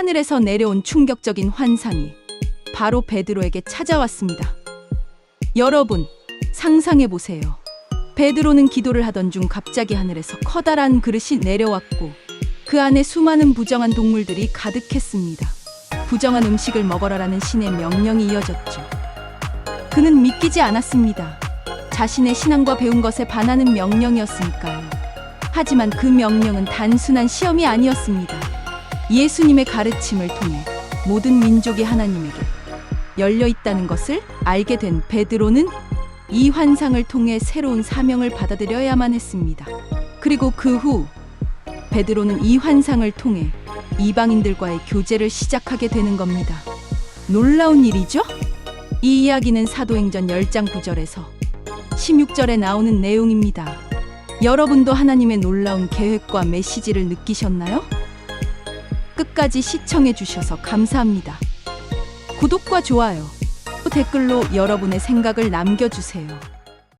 하늘에서 내려온 충격적인 환상이 바로 베드로에게 찾아왔습니다. 여러분, 상상해 보세요. 베드로는 기도를 하던 중 갑자기 하늘에서 커다란 그릇이 내려왔고 그 안에 수많은 부정한 동물들이 가득했습니다. 부정한 음식을 먹어라라는 신의 명령이 이어졌죠. 그는 믿기지 않았습니다. 자신의 신앙과 배운 것에 반하는 명령이었으니까요. 하지만 그 명령은 단순한 시험이 아니었습니다. 예수님의 가르침을 통해 모든 민족이 하나님에게 열려 있다는 것을 알게 된 베드로는 이 환상을 통해 새로운 사명을 받아들여야만 했습니다. 그리고 그 후 베드로는 이 환상을 통해 이방인들과의 교제를 시작하게 되는 겁니다. 놀라운 일이죠? 이 이야기는 사도행전 10장 9절에서 16절에 나오는 내용입니다. 여러분도 하나님의 놀라운 계획과 메시지를 느끼셨나요? 끝까지 시청해 주셔서 감사합니다. 구독과 좋아요, 또 댓글로 여러분의 생각을 남겨주세요.